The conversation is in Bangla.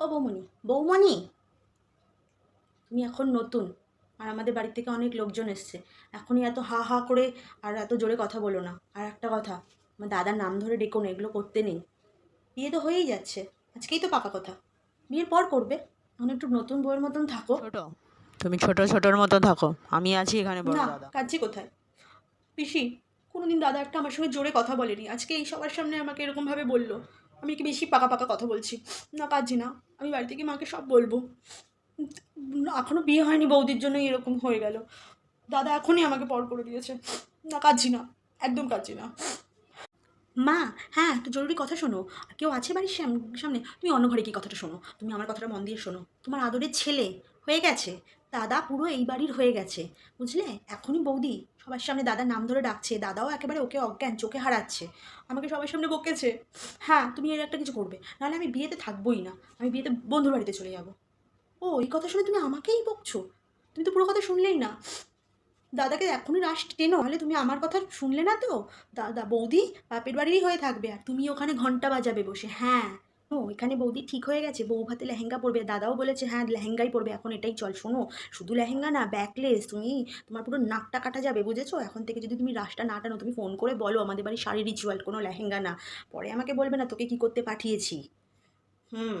ও বৌমণি বৌমণি। তুমি এখন নতুন আর আমাদের বাড়ি থেকে অনেক লোকজন এসছে। এখনই এত হা হা করে আর এত জোরে কথা বলো না। আর একটা কথা আমার দাদার নাম ধরে ডেকো না এগুলো করতে নেই। বিয়ে তো হয়েই যাচ্ছে আজকেই তো পাকা কথা। বিয়ের পর করবে এখন একটু নতুন বউয়ের মতন থাকো। তুমি ছোট ছোটর মতো থাকো। আমি আছি এখানে বড় দাদা। কাজই কোথায়? পিসি কোনোদিন দাদা একটা আমার সঙ্গে জোরে কথা বলেনি। আজকে এই সবার সামনে আমাকে এরকমভাবে বলল। আমি কি বেশি পাকা পাকা কথা বলছি। না কাজই না। আমি বাড়ি থেকে মাকে সব বলব। এখনও বিয়ে হয়নি বৌদির জন্যই এরকম হয়ে গেল। দাদা এখনই আমাকে পর করে দিয়েছে। না কাজই না। একদম কাজই না। মা হ্যাঁ একটু জরুরি কথা শোনো। কেউ আছে বাড়ির সাম- সামনে? তুমি অন্য ঘরে কি কথাটা শোনো। তুমি আমার কথাটা মন দিয়ে শোনো। তোমার আদরের ছেলে হয়ে গেছে। দাদা পুরো এই বাড়ির হয়ে গেছে। বুঝলে? এখনই বৌদি সবার সামনে দাদার নাম ধরে ডাকছে। দাদাও একেবারে ওকে অজ্ঞান, চোখে হারাচ্ছে। আমাকে সবার সামনে বকেছে। হ্যাঁ তুমি এর একটা কিছু করবে। নাহলে আমি বিয়েতে থাকবোই না। আমি বিয়েতে বন্ধুর বাড়িতে চলে যাব। ও, এই কথা শুনে তুমি আমাকেই বকছো? তুমি তো পুরো কথা শুনলেই না। দাদাকে এখনই রাশ টেনো, নাহলে তুমি আমার কথা শুনলে না তো? দাদা, বৌদি বাপের বাড়িরই হয়ে থাকবে, আর তুমি ওখানে ঘণ্টা বাজাবে বসে। হ্যাঁ। ও, এখানে বৌদি ঠিক হয়ে গেছে। বউ ভাতে লেহেঙ্গা পরবে। দাদাও বলেছে হ্যাঁ লেহেঙ্গাই পরবে। এখন এটাই চল, শোনো। শুধু লেহেঙ্গা না, ব্যাকলেস, তুমি, তোমার পুরো নাকটা কাটা যাবে, বুঝেছ? এখন থেকে যদি তুমি রাসটা না টানো, তুমি ফোন করে বলো, আমাদের বাড়ির শাড়ি রিচুয়াল কোনো লেহেঙ্গা না। পরে আমাকে বলবে না, তোকে কি করতে পাঠিয়েছি? হুম।